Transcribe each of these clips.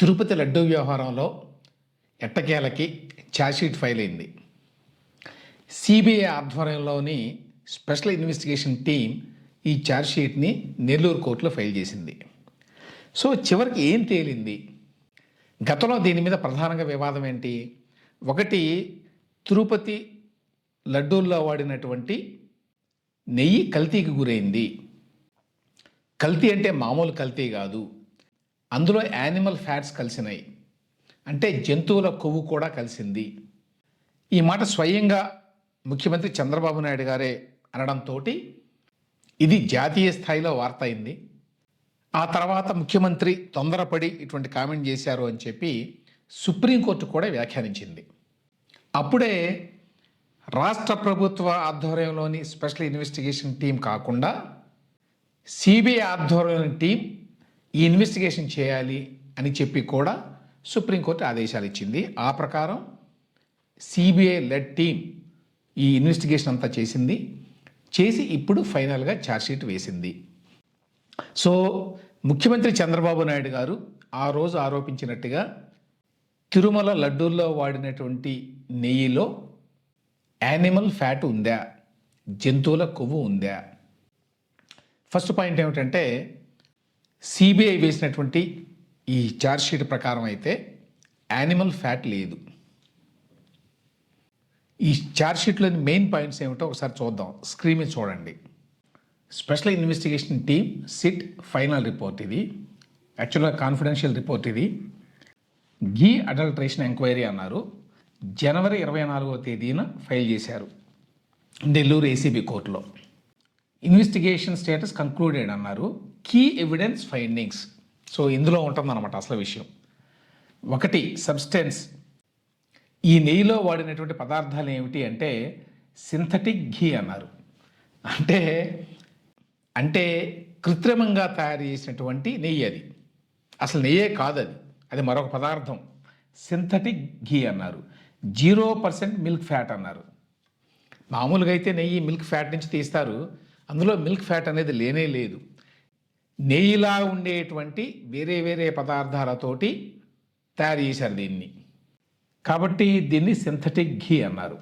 తిరుపతి లడ్డూ వ్యవహారంలో ఎట్టకేలకి chargesheet file అయింది. సిబిఐ ఆధ్వర్యంలోని స్పెషల్ ఇన్వెస్టిగేషన్ టీం ఈ ఛార్జ్షీట్ని నెల్లూరు కోర్టులో ఫైల్ చేసింది. సో చివరికి ఏం తేలింది? గతంలో దీని మీద ప్రధానంగా వివాదం ఏంటి? ఒకటి తిరుపతి లడ్డూల్లో వాడినటువంటి నెయ్యి కల్తీకి గురైంది. కల్తీ అంటే మామూలు కల్తీ కాదు. అందులో యానిమల్ ఫ్యాట్స్ కలిసినాయి. అంటే జంతువుల కొవ్వు కూడా కలిసింది. ఈ మాట స్వయంగా ముఖ్యమంత్రి చంద్రబాబు నాయుడు గారే అనడంతో ఇది జాతీయ స్థాయిలో వార్త అయింది. ఆ తర్వాత ముఖ్యమంత్రి తొందరపడి ఇటువంటి కామెంట్ చేశారు అని చెప్పి సుప్రీంకోర్టు కూడా వ్యాఖ్యానించింది. అప్పుడే రాష్ట్ర ప్రభుత్వ ఆధ్వర్యంలోని స్పెషల్ ఇన్వెస్టిగేషన్ టీం కాకుండా సిబిఐ ఆధ్వర్యంలోని టీం ఈ ఇన్వెస్టిగేషన్ చేయాలి అని చెప్పి కూడా సుప్రీంకోర్టు ఆదేశాలు ఇచ్చింది. ఆ ప్రకారం సిబిఐ లెడ్ టీం ఈ ఇన్వెస్టిగేషన్ అంతా చేసింది. చేసి ఇప్పుడు ఫైనల్గా ఛార్జ్షీట్ వేసింది. సో ముఖ్యమంత్రి చంద్రబాబు నాయుడు గారు ఆ రోజు ఆరోపించినట్టుగా తిరుమల లడ్డూల్లో వాడినటువంటి నెయ్యిలో యానిమల్ ఫ్యాట్ ఉందా? జంతువుల కొవ్వు ఉందా? ఫస్ట్ పాయింట్ ఏమిటంటే సిబిఐ వేసినటువంటి ఈ ఛార్జ్షీట్ ప్రకారం అయితే యానిమల్ ఫ్యాట్ లేదు. ఈ ఛార్జ్షీట్లోని మెయిన్ పాయింట్స్ ఏమిటో ఒకసారి చూద్దాం. స్క్రీన్ మీద చూడండి. Special investigation team SIT final report ఇది. యాక్చువల్గా కాన్ఫిడెన్షియల్ రిపోర్ట్ ఇది. గీ అడల్ట్రేషన్ ఎంక్వైరీ అన్నారు. జనవరి ఇరవై నాలుగవ తేదీన ఫైల్ చేశారు. నెల్లూరు ఏసీబీ కోర్టులో ఇన్వెస్టిగేషన్ స్టేటస్ కంక్లూడెడ్ అన్నారు. కీ ఎవిడెన్స్ ఫైండింగ్స్ సో ఇందులో ఉంటుందన్నమాట అసలు విషయం. ఒకటి సబ్స్టెన్స్ ఈ నెయ్యిలో వాడినటువంటి పదార్థాలు ఏమిటి అంటే సింథటిక్ ఘీ అన్నారు. అంటే అంటే కృత్రిమంగా తయారు చేసినటువంటి నెయ్యి అది. అసలు నెయ్యే కాదు అది అది మరొక పదార్థం. సింథటిక్ ఘీ అన్నారు. జీరో పర్సెంట్ మిల్క్ ఫ్యాట్ అన్నారు. మామూలుగా అయితే నెయ్యి మిల్క్ ఫ్యాట్ నుంచి తీస్తారు. అందులో మిల్క్ ఫ్యాట్ అనేది లేనే లేదు. నెయ్యిలా ఉండేటువంటి వేరే వేరే పదార్థాలతోటి తయారు చేశారు దీన్ని. కాబట్టి దీన్ని సింథటిక్ ఘీ అన్నారు.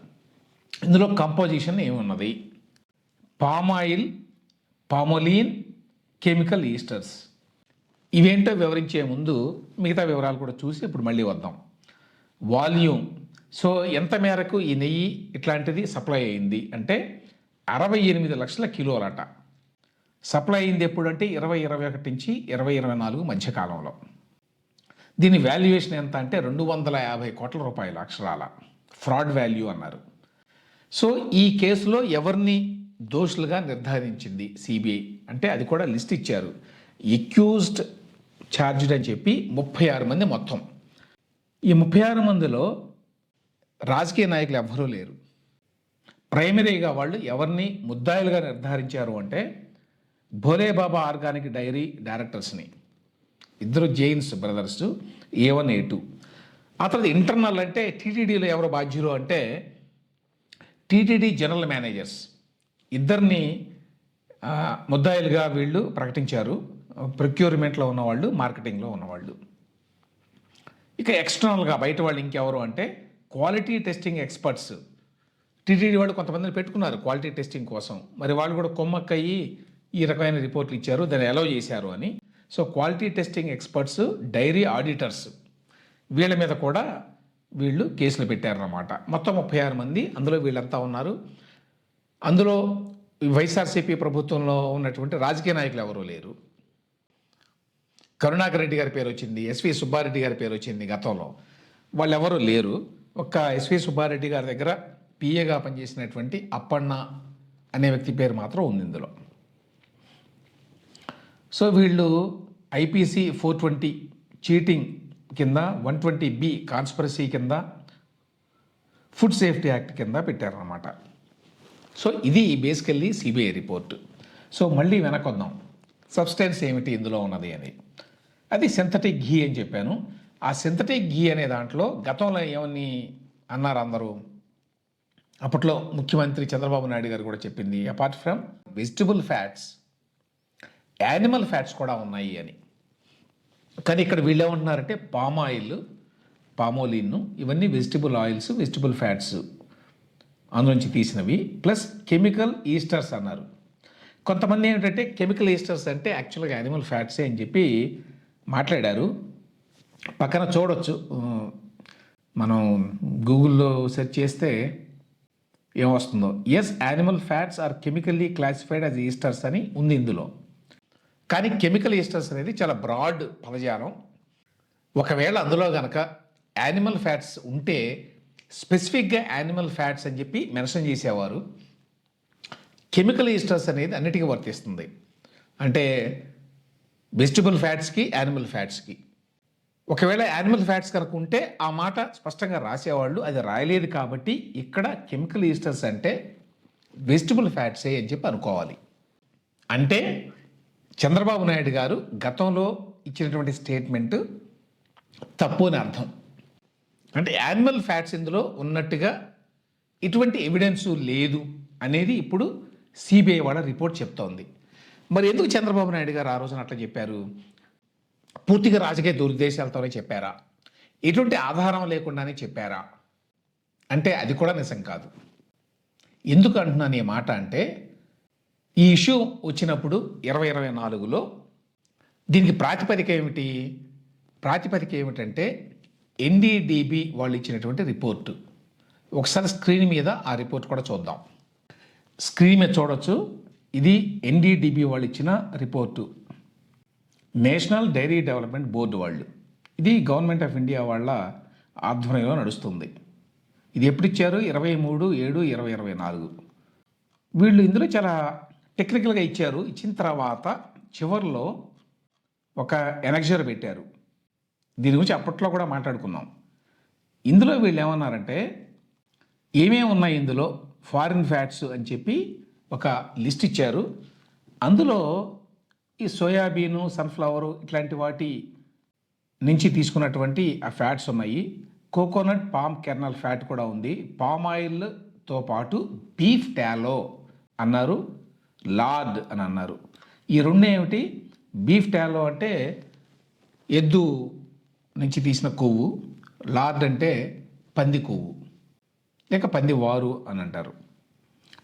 ఇందులో కంపోజిషన్ ఏమున్నది? Palm oil palmolein chemical esters. ఇవేంటో వివరించే ముందు మిగతా వివరాలు కూడా చూసి ఇప్పుడు మళ్ళీ వద్దాం. వాల్యూమ్. సో ఎంత మేరకు ఈ నెయ్యి ఇట్లాంటిది సప్లై అయింది? అంటే అరవై ఎనిమిది లక్షల కిలోలట. సప్లై అయింది ఎప్పుడంటే ఇరవై ఇరవై ఒకటి నుంచి ఇరవై ఇరవై నాలుగు మధ్యకాలంలో దీని వాల్యుయేషన్ ఎంత అంటే రెండు వందల యాభై కోట్ల రూపాయల అక్షరాల. ఫ్రాడ్ వాల్యూ అన్నారు. సో ఈ కేసులో ఎవరిని దోషులుగా నిర్ధారించింది సిబిఐ? అంటే అది కూడా లిస్ట్ ఇచ్చారు. ఎక్యూజ్డ్ ఛార్జ్డ్ అని చెప్పి ముప్పై ఆరు మంది మొత్తం. ఈ ముప్పై ఆరు మందిలో రాజకీయ నాయకులు ఎవ్వరూ లేరు. ప్రైమరీగా వాళ్ళు ఎవరిని ముద్దాయిలుగా నిర్ధారించారు అంటే భోలే బాబా ఆర్గానిక్ డైరీ డైరెక్టర్స్ని. ఇద్దరు Jains brothers A one A two. ఆ తర్వాత ఇంటర్నల్ అంటే టీటీడీలో ఎవరు బాధ్యులు అంటే టీటీడీ జనరల్ మేనేజర్స్. ఇద్దరిని ముద్దాయిలుగా వీళ్ళు ప్రకటించారు. ప్రొక్యూర్మెంట్లో ఉన్నవాళ్ళు మార్కెటింగ్లో ఉన్నవాళ్ళు. ఇక ఎక్స్టర్నల్గా బయట వాళ్ళు ఇంకెవరు అంటే క్వాలిటీ టెస్టింగ్ ఎక్స్పర్ట్స్. టీటీడీ వాళ్ళు కొంతమందిని పెట్టుకున్నారు క్వాలిటీ టెస్టింగ్ కోసం. మరి వాళ్ళు కూడా కొమ్మక్కయ్యి ఈ రకమైన రిపోర్ట్లు ఇచ్చారు దాన్ని అలౌ చేశారు అని. So quality testing experts dairy auditors వీళ్ళ మీద కూడా వీళ్ళు కేసులు పెట్టారన్నమాట. మొత్తం ముప్పై ఆరు మంది అందులో వీళ్ళంతా ఉన్నారు. అందులో వైఎస్ఆర్సీపీ ప్రభుత్వంలో ఉన్నటువంటి రాజకీయ నాయకులు ఎవరూ లేరు. కరుణాకర్ రెడ్డి గారి పేరు వచ్చింది ఎస్వి సుబ్బారెడ్డి గారి పేరు వచ్చింది గతంలో. వాళ్ళు లేరు. ఒక్క ఎస్వి సుబ్బారెడ్డి గారి దగ్గర పిఏగా పనిచేసినటువంటి అప్పన్న అనే వ్యక్తి పేరు మాత్రం ఉంది ఇందులో. సో వీళ్ళు ఐపీసీ ఫోర్ ట్వంటీ చీటింగ్ కింద వన్ ట్వంటీ బి కాన్స్పరసీ కింద ఫుడ్ సేఫ్టీ యాక్ట్ కింద పెట్టారనమాట సో ఇది బేసికల్లీ సిబిఐ రిపోర్ట్. సో మళ్ళీ వెనకొద్దాం సబ్స్టెన్స్ ఏమిటి ఇందులో ఉన్నది అని. అది సింథటిక్ ఘీ అని చెప్పాను. ఆ సింథటిక్ ఘీ అనే దాంట్లో గతంలో ఏమని అన్నారు అందరూ? అప్పట్లో ముఖ్యమంత్రి చంద్రబాబు నాయుడు గారు కూడా చెప్పింది apart from vegetable fats animal fats కూడా ఉన్నాయి అని. కానీ ఇక్కడ వీళ్ళు ఏమంటున్నారంటే పామ్ ఆయిల్ పామోలిన్ ఇవన్నీ వెజిటబుల్ ఆయిల్స్ వెజిటబుల్ ఫ్యాట్స్ అందులోంచి తీసినవి. ప్లస్ కెమికల్ ఈస్టర్స్ అన్నారు. కొంతమంది ఏంటంటే కెమికల్ ఈస్టర్స్ అంటే యాక్చువల్గా యానిమల్ ఫ్యాట్సే అని చెప్పి మాట్లాడారు. పక్కన చూడొచ్చు. మనం గూగుల్లో సెర్చ్ చేస్తే ఏమొస్తుందో as animal fats are chemically classified as esters అని ఉంది ఇందులో. కానీ కెమికల్ ఈస్టర్స్ అనేది చాలా బ్రాడ్ పదజాలం. ఒకవేళ అందులో కనుక యానిమల్ ఫ్యాట్స్ ఉంటే స్పెసిఫిక్గా యానిమల్ ఫ్యాట్స్ అని చెప్పి మెన్షన్ చేసేవారు. కెమికల్ ఈస్టర్స్ అనేది అన్నిటికీ వర్తిస్తుంది. అంటే వెజిటబుల్ ఫ్యాట్స్కి యానిమల్ ఫ్యాట్స్కి. ఒకవేళ యానిమల్ ఫ్యాట్స్ కనుక ఉంటే ఆ మాట స్పష్టంగా రాసేవాళ్ళు. అది రాయలేదు కాబట్టి ఇక్కడ కెమికల్ ఈస్టర్స్ అంటే వెజిటబుల్ ఫ్యాట్సే అని చెప్పి అనుకోవాలి. అంటే చంద్రబాబు నాయుడు గారు గతంలో ఇచ్చినటువంటి స్టేట్మెంట్ తప్పు అని అర్థం. అంటే యానిమల్ ఫ్యాట్స్ ఇందులో ఉన్నట్టుగా ఇటువంటి ఎవిడెన్స్ లేదు అనేది ఇప్పుడు సిబిఐ వాళ్ళ రిపోర్ట్ చెప్తోంది. మరి ఎందుకు చంద్రబాబు నాయుడు గారు ఆ రోజున అట్లా చెప్పారు? పూర్తిగా రాజకీయ దురుద్దేశాలతోనే చెప్పారా? ఎటువంటి ఆధారం లేకుండానే చెప్పారా? అంటే అది కూడా నిజం కాదు. ఎందుకు అంటున్నాను ఈ మాట అంటే ఈ ఇష్యూ వచ్చినప్పుడు ఇరవై ఇరవై నాలుగులో దీనికి ప్రాతిపదిక ఏమిటి? ప్రాతిపదిక ఏమిటంటే ఎన్డీడీబీ వాళ్ళు ఇచ్చినటువంటి రిపోర్టు. ఒకసారి స్క్రీన్ మీద ఆ రిపోర్ట్ కూడా చూద్దాం. స్క్రీన్ మీద చూడొచ్చు. ఇది ఎన్డీడీబీ వాళ్ళు ఇచ్చిన report. National dairy development board వాళ్ళు. ఇది గవర్నమెంట్ ఆఫ్ ఇండియా వాళ్ళ ఆధ్వర్యంలో నడుస్తుంది. ఇది ఎప్పుడు ఇచ్చారు? ఇరవై మూడు ఏడు ఇరవై ఇరవై నాలుగు. వీళ్ళు ఇందులో చాలా టెక్నికల్గా ఇచ్చారు. ఇచ్చిన తర్వాత చివరిలో ఒక ఎనక్జర్ పెట్టారు. దీని గురించి అప్పట్లో కూడా మాట్లాడుకున్నాం. ఇందులో వీళ్ళు ఏమన్నారంటే ఏమేమి ఉన్నాయి ఇందులో? ఫారిన్ ఫ్యాట్స్ అని చెప్పి ఒక లిస్ట్ ఇచ్చారు. అందులో ఈ సోయాబీను సన్ఫ్లవరు ఇట్లాంటి వాటి నుంచి తీసుకున్నటువంటి ఆ ఫ్యాట్స్ ఉన్నాయి. కోకోనట్ పామ్ కెర్నల్ ఫ్యాట్ కూడా ఉంది. పామ్ ఆయిల్తో పాటు బీఫ్ టాలో అన్నారు. లార్డ్ అని అన్నారు. ఈ రెండు ఏమిటి? బీఫ్ టాలో అంటే ఎద్దు నుంచి తీసిన కొవ్వు లార్డ్ అంటే పంది కొవ్వు లేక పంది వారు అని అంటారు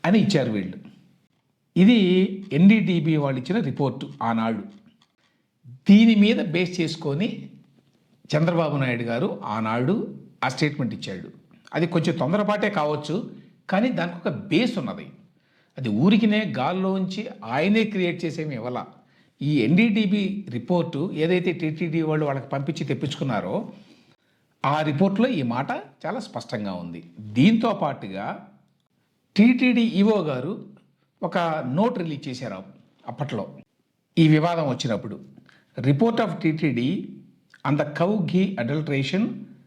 అని ఇచ్చారు వీళ్ళు. ఇది ఎన్డీటీబీ వాళ్ళు ఇచ్చిన రిపోర్టు ఆనాడు. దీని మీద బేస్ చేసుకొని చంద్రబాబు నాయుడు గారు ఆనాడు ఆ స్టేట్మెంట్ ఇచ్చాడు. అది కొంచెం తొందరపాటే కావచ్చు కానీ దానికి ఒక బేస్ ఉన్నది. అది ఊరికినే గాల్లోంచి ఆయనే క్రియేట్ చేసేమి ఇవ్వాల. ఈ ఎన్డీటీబీ రిపోర్టు ఏదైతే టీటీడీ వాళ్ళు వాళ్ళకి పంపించి తెప్పించుకున్నారో ఆ రిపోర్ట్లో ఈ మాట చాలా స్పష్టంగా ఉంది. దీంతో పాటుగా టీటీడీ ఈవో గారు ఒక నోట్ రిలీజ్ చేశారు అప్పట్లో. ఈ వివాదం వచ్చినప్పుడు. Report of TTD on the cow ghee adulteration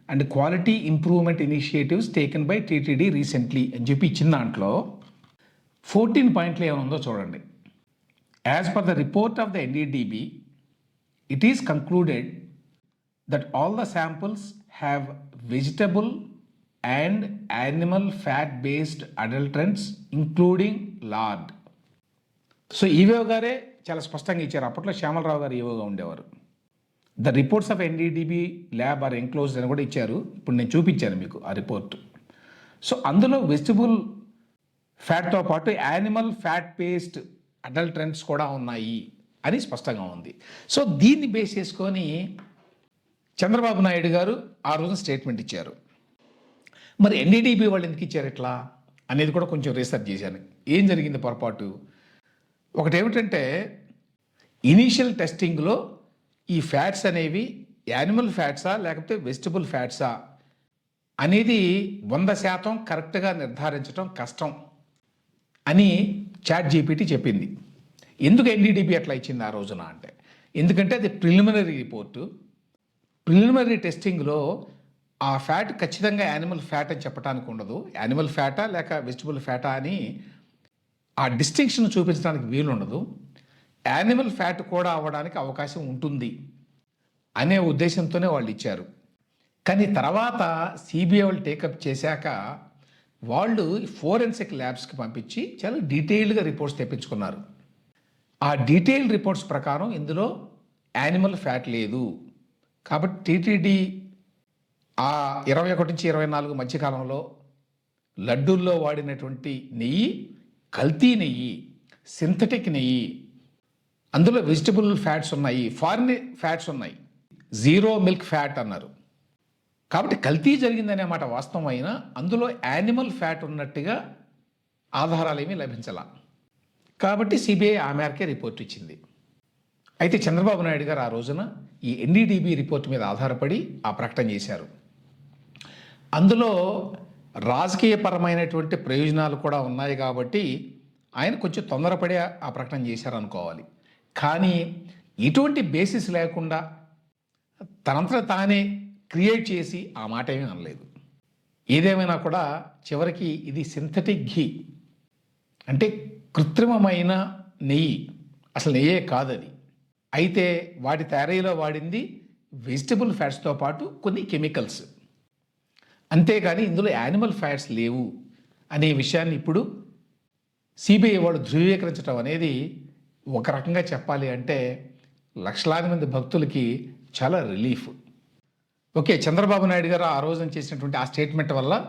and quality improvement initiatives taken by TTD recently అని చెప్పి ఇచ్చిన దాంట్లో ఫోర్టీన్ పాయింట్లు ఏముందో చూడండి. As per the report of the NDDB it is concluded that all the samples have vegetable and animal fat based adulterants including lard so EO గారే చాలా స్పష్టంగా ఇచ్చారు. అప్పట్లో శ్యామలరావు గారు ఈవోగా ఉండేవారు. The reports of NDDB lab are enclosed అని కూడా ఇచ్చారు. ఇప్పుడు నేను చూపించాను మీకు ఆ రిపోర్ట్ సో అందులో వెజిటబుల్ ఫ్యాట్తో పాటు యానిమల్ ఫ్యాట్ పేస్ట్ అడల్ట్రెంట్స్ కూడా ఉన్నాయి అని స్పష్టంగా ఉంది. సో దీన్ని బేస్ చేసుకొని చంద్రబాబు నాయుడు గారు ఆ రోజున స్టేట్మెంట్ ఇచ్చారు. మరి ఎన్డీడీపీ వాళ్ళు ఎందుకు ఇచ్చారు ఇట్లా అనేది కూడా కొంచెం రీసెర్చ్ చేశాను. ఏం జరిగింది పొరపాటు? ఒకటి ఏమిటంటే ఇనీషియల్ టెస్టింగ్లో ఈ ఫ్యాట్స్ అనేవి యానిమల్ ఫ్యాట్సా లేకపోతే వెజిటబుల్ ఫ్యాట్సా అనేది వంద శాతం కరెక్ట్గా నిర్ధారించడం కష్టం. అని చాట్ జీపీటీ చెప్పింది. ఎందుకు ఎన్డీడీబీ అట్లా ఇచ్చింది ఆ రోజున అంటే? ఎందుకంటే అది ప్రిలిమినరీ రిపోర్టు. ప్రిలిమినరీ టెస్టింగ్లో ఆ ఫ్యాట్ ఖచ్చితంగా యానిమల్ ఫ్యాట్ అని చెప్పడానికి ఉండదు. యానిమల్ ఫ్యాటా లేక వెజిటబుల్ ఫ్యాటా అని ఆ డిస్టింక్షన్ చూపించడానికి వీలు ఉండదు యానిమల్ ఫ్యాట్ కూడా అవ్వడానికి అవకాశం ఉంటుంది అనే ఉద్దేశంతోనే వాళ్ళు ఇచ్చారు కానీ తర్వాత సిబిఐ వాళ్ళు టేకప్ చేశాక వాళ్ళు ఫోరెన్సిక్ ల్యాబ్స్కి పంపించి చాలా డీటెయిల్డ్గా రిపోర్ట్స్ తెప్పించుకున్నారు. ఆ డీటెయిల్ రిపోర్ట్స్ ప్రకారం ఇందులో యానిమల్ ఫ్యాట్ లేదు. కాబట్టి టీటీడీ ఆ ఇరవై ఒకటి నుంచి ఇరవై నాలుగు మధ్యకాలంలో లడ్డూల్లో వాడినటువంటి నెయ్యి కల్తీ నెయ్యి సింథటిక్ నెయ్యి అందులో వెజిటబుల్ ఫ్యాట్స్ ఉన్నాయి ఫారిన్ ఫ్యాట్స్ ఉన్నాయి. జీరో మిల్క్ ఫ్యాట్ అన్నారు. కాబట్టి కల్తీ జరిగిందనే మాట వాస్తవం అయినా అందులో యానిమల్ ఫ్యాట్ ఉన్నట్టుగా ఆధారాలు ఏమీ లభించాల. కాబట్టి సిబిఐ ఆ మేరకే రిపోర్ట్ ఇచ్చింది. అయితే చంద్రబాబు నాయుడు గారు ఆ రోజున ఈ ఎన్డీడీబీ రిపోర్ట్ మీద ఆధారపడి ఆ ప్రకటన చేశారు. అందులో రాజకీయపరమైనటువంటి ప్రయోజనాలు కూడా ఉన్నాయి కాబట్టి ఆయన కొంచెం తొందరపడి ఆ ప్రకటన చేశారనుకోవాలి. కానీ ఎటువంటి బేసిస్ లేకుండా తనంతట తానే క్రియేట్ చేసి ఆ మాట ఏమీ అనలేదు. ఏదేమైనా కూడా చివరికి ఇది సింథటిక్ ఘీ. అంటే కృత్రిమమైన నెయ్యి. అసలు నెయ్యే కాదది. అయితే వాటి తయారీలో వాడింది వెజిటబుల్ ఫ్యాట్స్తో పాటు కొన్ని కెమికల్స్. అంతేగాని ఇందులో యానిమల్ ఫ్యాట్స్ లేవు అనే విషయాన్ని ఇప్పుడు సిబిఐ వాళ్ళు ధృవీకరించడం అనేది ఒక రకంగా చెప్పాలి అంటే లక్షలాది మంది భక్తులకి చాలా రిలీఫ్. ఓకే చంద్రబాబు నాయుడు గారు ఆ రోజున చేసినటువంటి ఆ స్టేట్మెంట్ వల్ల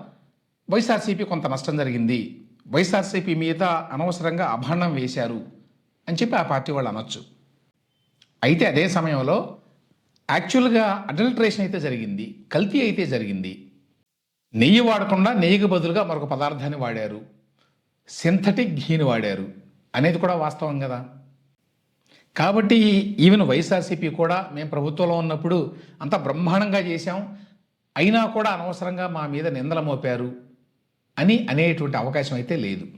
వైఎస్ఆర్సీపీ కొంత నష్టం జరిగింది. వైఎస్ఆర్సీపీ మీద అనవసరంగా అభాండం వేశారు అని చెప్పి ఆ పార్టీ వాళ్ళు అనొచ్చు. అయితే అదే సమయంలో యాక్చువల్గా అడల్ట్రేషన్ అయితే జరిగింది కల్తీ అయితే జరిగింది. నెయ్యి వాడకుండా నెయ్యికి బదులుగా మరొక పదార్థాన్ని వాడారు. సింథటిక్ ఘీని వాడారు. అనేది కూడా వాస్తవం కదా. కాబట్టి ఈవెన్ వైఎస్ఆర్సీపీ కూడా మేము ప్రభుత్వంలో ఉన్నప్పుడు అంత బ్రహ్మాండంగా చేశాం. అయినా కూడా అనవసరంగా మా మీద నిందల మోపారు అని అనేటువంటి అవకాశం అయితే లేదు.